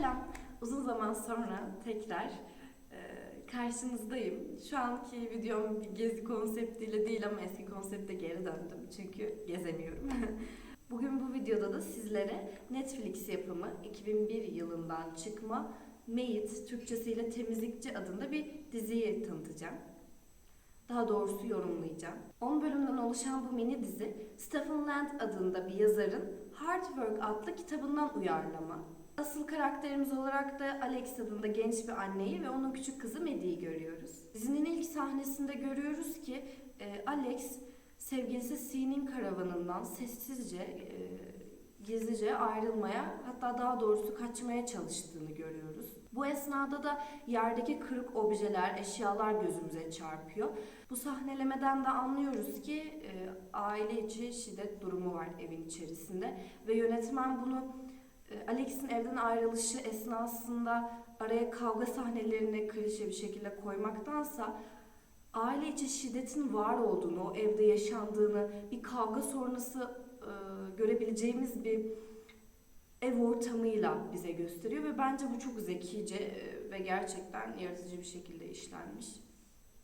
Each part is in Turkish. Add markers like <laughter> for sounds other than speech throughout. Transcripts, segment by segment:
Selam. Uzun zaman sonra tekrar e, karşınızdayım. Şu anki videom bir gezi konseptiyle değil ama eski konsepte geri döndüm. Çünkü gezemiyorum. <laughs> Bugün bu videoda da sizlere Netflix yapımı 2001 yılından çıkma Maid, Türkçesiyle Temizlikçi adında bir diziyi tanıtacağım. Daha doğrusu yorumlayacağım. 10 bölümden oluşan bu mini dizi Stephen Land adında bir yazarın Hard Work adlı kitabından uyarlama. Asıl karakterimiz olarak da Alex adında genç bir anneyi ve onun küçük kızı Maddie'yi görüyoruz. Dizinin ilk sahnesinde görüyoruz ki e, Alex sevgilisi C'nin karavanından sessizce, e, gizlice ayrılmaya hatta daha doğrusu kaçmaya çalıştığını görüyoruz. Bu esnada da yerdeki kırık objeler, eşyalar gözümüze çarpıyor. Bu sahnelemeden de anlıyoruz ki e, aile içi şiddet durumu var evin içerisinde ve yönetmen bunu Alex'in evden ayrılışı esnasında araya kavga sahnelerini klişe bir şekilde koymaktansa aile içi şiddetin var olduğunu, o evde yaşandığını, bir kavga sonrası e, görebileceğimiz bir ev ortamıyla bize gösteriyor ve bence bu çok zekice e, ve gerçekten yaratıcı bir şekilde işlenmiş.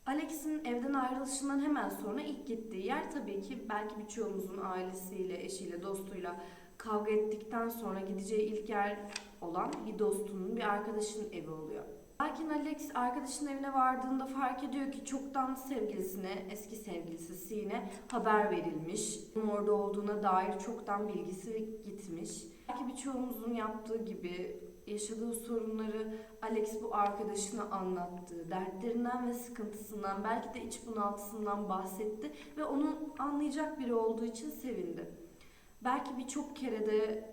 Alex'in evden ayrılışından hemen sonra ilk gittiği yer tabii ki belki birçoğumuzun ailesiyle, eşiyle, dostuyla kavga ettikten sonra gideceği ilk yer olan bir dostunun, bir arkadaşının evi oluyor. Lakin Alex arkadaşının evine vardığında fark ediyor ki çoktan sevgilisine, eski sevgilisi Sine haber verilmiş. Onun orada olduğuna dair çoktan bilgisi gitmiş. Belki birçoğumuzun yaptığı gibi yaşadığı sorunları Alex bu arkadaşına anlattı. Dertlerinden ve sıkıntısından, belki de iç bunaltısından bahsetti ve onu anlayacak biri olduğu için sevindi. Belki birçok kere de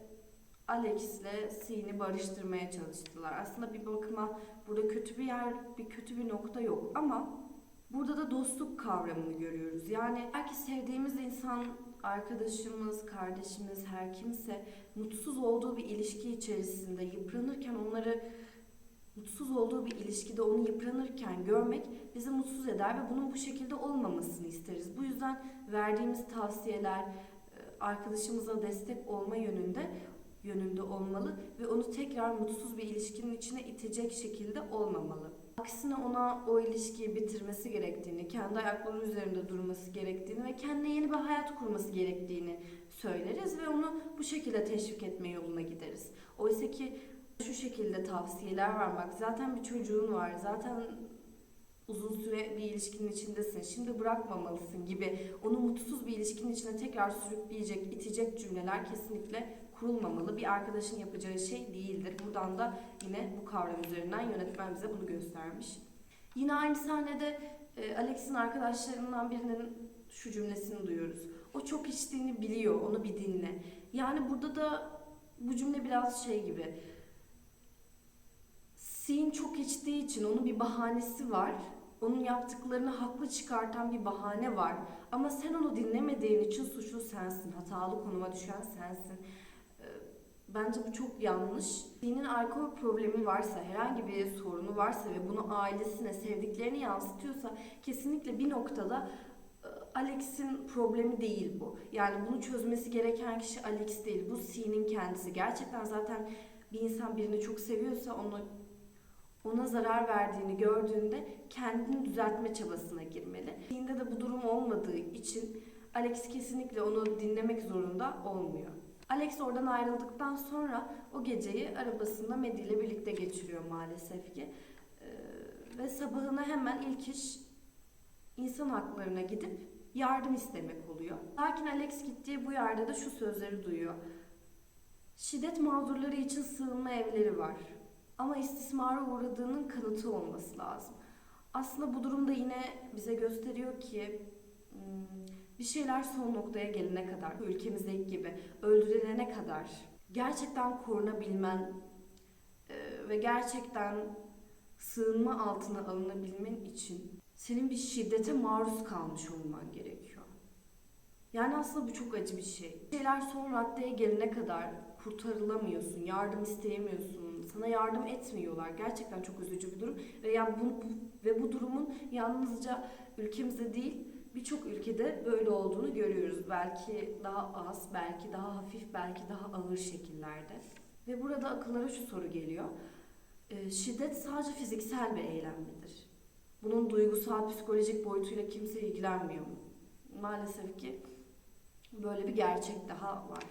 Alex'le Scene'i barıştırmaya çalıştılar. Aslında bir bakıma burada kötü bir yer, bir kötü bir nokta yok ama burada da dostluk kavramını görüyoruz. Yani belki sevdiğimiz insan, arkadaşımız, kardeşimiz, her kimse mutsuz olduğu bir ilişki içerisinde yıpranırken onları mutsuz olduğu bir ilişkide onu yıpranırken görmek bizi mutsuz eder ve bunun bu şekilde olmamasını isteriz. Bu yüzden verdiğimiz tavsiyeler arkadaşımıza destek olma yönünde yönünde olmalı ve onu tekrar mutsuz bir ilişkinin içine itecek şekilde olmamalı. Aksine ona o ilişkiyi bitirmesi gerektiğini, kendi ayakları üzerinde durması gerektiğini ve kendine yeni bir hayat kurması gerektiğini söyleriz ve onu bu şekilde teşvik etme yoluna gideriz. Oysa ki şu şekilde tavsiyeler vermek, zaten bir çocuğun var, zaten uzun süre bir ilişkinin içindesin, şimdi bırakmamalısın gibi onu mutsuz bir ilişkinin içine tekrar sürükleyecek, itecek cümleler kesinlikle kurulmamalı. Bir arkadaşın yapacağı şey değildir. Buradan da yine bu kavram üzerinden yönetmen bize bunu göstermiş. Yine aynı sahnede e, Alex'in arkadaşlarından birinin şu cümlesini duyuyoruz. O çok içtiğini biliyor, onu bir dinle. Yani burada da bu cümle biraz şey gibi. Sin çok içtiği için onun bir bahanesi var. Onun yaptıklarını haklı çıkartan bir bahane var. Ama sen onu dinlemediğin için suçlu sensin. Hatalı konuma düşen sensin. Ee, Bence bu çok yanlış. Sin'in alkol problemi varsa, herhangi bir sorunu varsa ve bunu ailesine, sevdiklerini yansıtıyorsa kesinlikle bir noktada e, Alex'in problemi değil bu. Yani bunu çözmesi gereken kişi Alex değil. Bu Sin'in kendisi. Gerçekten zaten bir insan birini çok seviyorsa onu ona zarar verdiğini gördüğünde kendini düzeltme çabasına girmeli. Sin'de de bu durum olmadığı için Alex kesinlikle onu dinlemek zorunda olmuyor. Alex oradan ayrıldıktan sonra o geceyi arabasında Maddie ile birlikte geçiriyor maalesef ki. Ee, ve sabahına hemen ilk iş insan haklarına gidip yardım istemek oluyor. Lakin Alex gittiği bu yerde de şu sözleri duyuyor. Şiddet mağdurları için sığınma evleri var. Ama istismara uğradığının kanıtı olması lazım. Aslında bu durumda yine bize gösteriyor ki hmm, bir şeyler son noktaya gelene kadar, ülkemizdeki gibi öldürülene kadar gerçekten korunabilmen e, ve gerçekten sığınma altına alınabilmen için senin bir şiddete maruz kalmış olman gerekiyor. Yani aslında bu çok acı bir şey. Şeyler son raddeye gelene kadar kurtarılamıyorsun, yardım isteyemiyorsun, sana yardım etmiyorlar. Gerçekten çok üzücü bir durum ve yani bu, bu ve bu durumun yalnızca ülkemizde değil birçok ülkede böyle olduğunu görüyoruz. Belki daha az, belki daha hafif, belki daha ağır şekillerde. Ve burada akıllara şu soru geliyor. Ee, şiddet sadece fiziksel bir eylem midir? Bunun duygusal, psikolojik boyutuyla kimse ilgilenmiyor mu? Maalesef ki böyle bir gerçek daha var.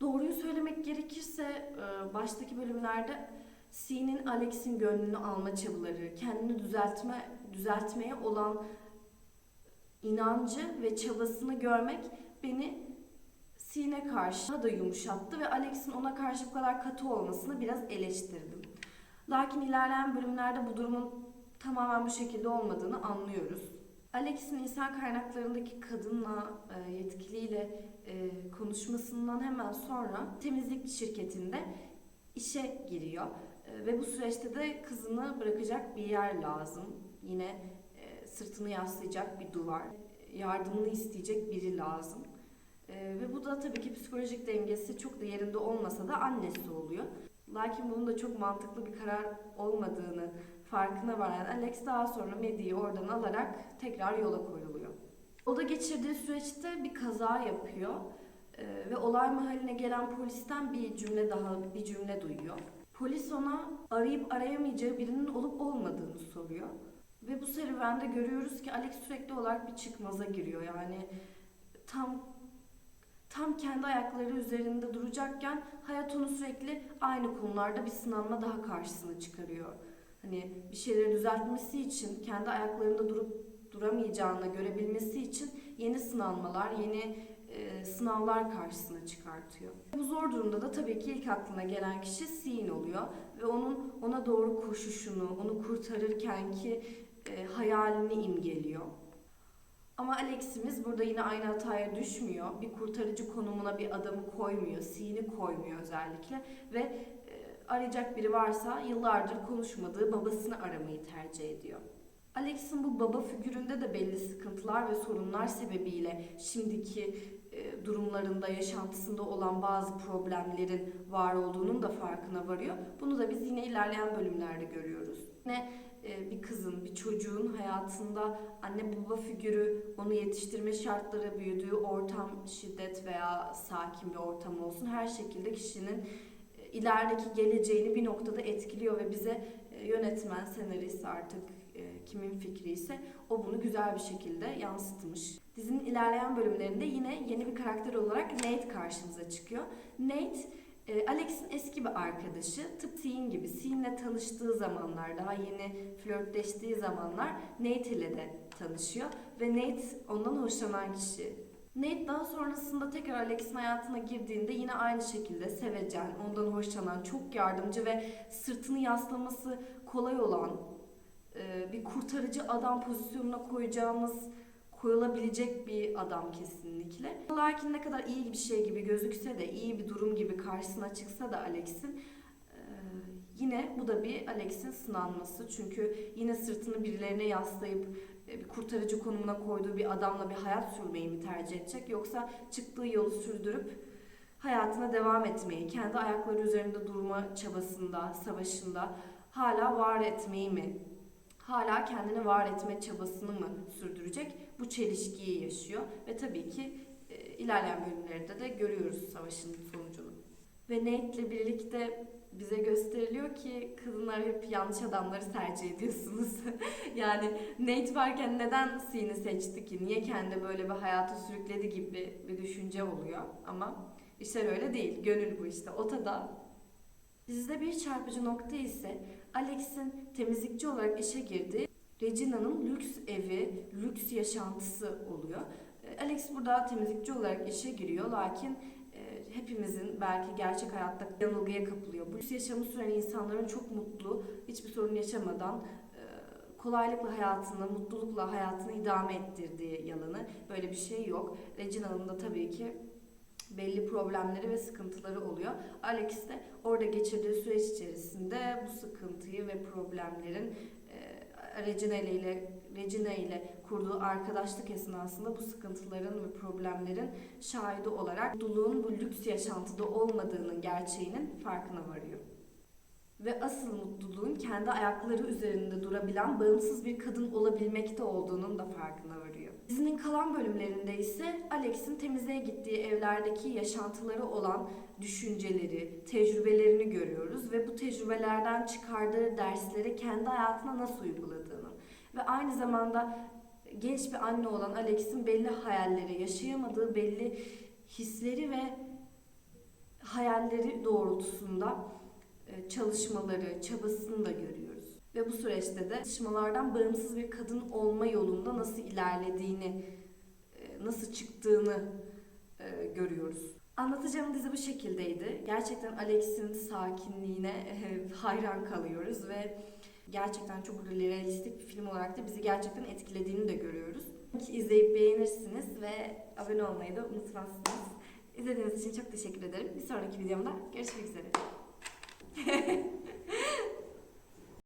Doğruyu söylemek gerekirse e, baştaki bölümlerde C'nin Alex'in gönlünü alma çabaları, kendini düzeltme düzeltmeye olan inancı ve çabasını görmek beni C'ne karşı daha da yumuşattı ve Alex'in ona karşı bu kadar katı olmasını biraz eleştirdim. Lakin ilerleyen bölümlerde bu durumun tamamen bu şekilde olmadığını anlıyoruz. Alex'in insan kaynaklarındaki kadınla e, yetkiliyle e, konuşmasından hemen sonra temizlik şirketinde işe giriyor. E, ve bu süreçte de kızını bırakacak bir yer lazım. Yine sırtını yaslayacak bir duvar, yardımını isteyecek biri lazım. Ve bu da tabii ki psikolojik dengesi çok da yerinde olmasa da annesi oluyor. Lakin bunun da çok mantıklı bir karar olmadığını farkına varan Alex daha sonra Maddie'yi oradan alarak tekrar yola koyuluyor. O da geçirdiği süreçte bir kaza yapıyor Ee, ve olay mahalline gelen polisten bir cümle daha bir cümle duyuyor. Polis ona arayıp arayamayacağı birinin olup olmadığını soruyor. Ve bu serüvende görüyoruz ki Alex sürekli olarak bir çıkmaza giriyor. Yani tam tam kendi ayakları üzerinde duracakken hayat onu sürekli aynı konularda bir sınanma daha karşısına çıkarıyor. Hani bir şeyleri düzeltmesi için kendi ayaklarında durup duramayacağını görebilmesi için yeni sınanmalar, yeni e, sınavlar karşısına çıkartıyor. Bu zor durumda da tabii ki ilk aklına gelen kişi Sin oluyor ve onun ona doğru koşuşunu, onu kurtarırken ki e, hayalini imgeliyor. Ama Alex'imiz burada yine aynı hataya düşmüyor. Bir kurtarıcı konumuna bir adamı koymuyor, Sin'i koymuyor özellikle ve arayacak biri varsa yıllardır konuşmadığı babasını aramayı tercih ediyor. Alex'in bu baba figüründe de belli sıkıntılar ve sorunlar sebebiyle şimdiki e, durumlarında, yaşantısında olan bazı problemlerin var olduğunun da farkına varıyor. Bunu da biz yine ilerleyen bölümlerde görüyoruz. Yine e, bir kızın, bir çocuğun hayatında anne baba figürü, onu yetiştirme şartları, büyüdüğü ortam, şiddet veya sakin bir ortam olsun her şekilde kişinin ilerideki geleceğini bir noktada etkiliyor ve bize e, yönetmen, senarist artık e, kimin fikri ise o bunu güzel bir şekilde yansıtmış. Dizinin ilerleyen bölümlerinde yine yeni bir karakter olarak Nate karşımıza çıkıyor. Nate e, Alex'in eski bir arkadaşı, tıpkı Sean gibi. Sean'le tanıştığı zamanlar, daha yeni flörtleştiği zamanlar Nate ile de tanışıyor. Ve Nate ondan hoşlanan kişi. Nate daha sonrasında tekrar Alex'in hayatına girdiğinde yine aynı şekilde sevecen, ondan hoşlanan, çok yardımcı ve sırtını yaslaması kolay olan, e, bir kurtarıcı adam pozisyonuna koyacağımız koyulabilecek bir adam kesinlikle. Lakin ne kadar iyi bir şey gibi gözükse de, iyi bir durum gibi karşısına çıksa da Alex'in e, yine bu da bir Alex'in sınanması. Çünkü yine sırtını birilerine yaslayıp bir kurtarıcı konumuna koyduğu bir adamla bir hayat sürmeyi mi tercih edecek yoksa çıktığı yolu sürdürüp hayatına devam etmeyi, kendi ayakları üzerinde durma çabasında, savaşında hala var etmeyi mi hala kendini var etme çabasını mı sürdürecek? Bu çelişkiyi yaşıyor ve tabii ki e, ilerleyen bölümlerde de görüyoruz savaşın sonucunu. Ve Nate'le birlikte bize gösteriliyor ki kadınlar hep yanlış adamları tercih ediyorsunuz. <laughs> yani Nate varken neden Sean'i seçti ki? Niye kendi böyle bir hayata sürükledi gibi bir düşünce oluyor. Ama işler öyle değil. Gönül bu işte. Otada Dizide bir çarpıcı nokta ise Alex'in temizlikçi olarak işe girdiği Regina'nın lüks evi, lüks yaşantısı oluyor. E, Alex burada temizlikçi olarak işe giriyor lakin hepimizin belki gerçek hayatta yanılgıya kapılıyor. Bu lüks yaşamı süren insanların çok mutlu, hiçbir sorun yaşamadan e, kolaylıkla hayatını, mutlulukla hayatını idame ettirdiği yalanı. Böyle bir şey yok. Regina'nın da tabii ki belli problemleri ve sıkıntıları oluyor. Alex de orada geçirdiği süreç içerisinde bu sıkıntıyı ve problemlerin e, Regina ile Regina ile kurduğu arkadaşlık esnasında bu sıkıntıların ve problemlerin şahidi olarak mutluluğun bu lüks yaşantıda olmadığının gerçeğinin farkına varıyor. Ve asıl mutluluğun kendi ayakları üzerinde durabilen bağımsız bir kadın olabilmekte olduğunun da farkına varıyor. Dizinin kalan bölümlerinde ise Alex'in temizliğe gittiği evlerdeki yaşantıları olan düşünceleri, tecrübelerini görüyoruz ve bu tecrübelerden çıkardığı dersleri kendi hayatına nasıl uyguladığını ve aynı zamanda genç bir anne olan Alex'in belli hayalleri, yaşayamadığı belli hisleri ve hayalleri doğrultusunda e, çalışmaları, çabasını da görüyoruz. Ve bu süreçte de çalışmalardan bağımsız bir kadın olma yolunda nasıl ilerlediğini, e, nasıl çıktığını e, görüyoruz. Anlatacağım dizi bu şekildeydi. Gerçekten Alex'in sakinliğine hayran kalıyoruz ve gerçekten çok realistik bir film olarak da bizi gerçekten etkilediğini de görüyoruz. İzleyip beğenirsiniz ve abone olmayı da unutmazsınız. İzlediğiniz için çok teşekkür ederim. Bir sonraki videomda görüşmek üzere. <laughs>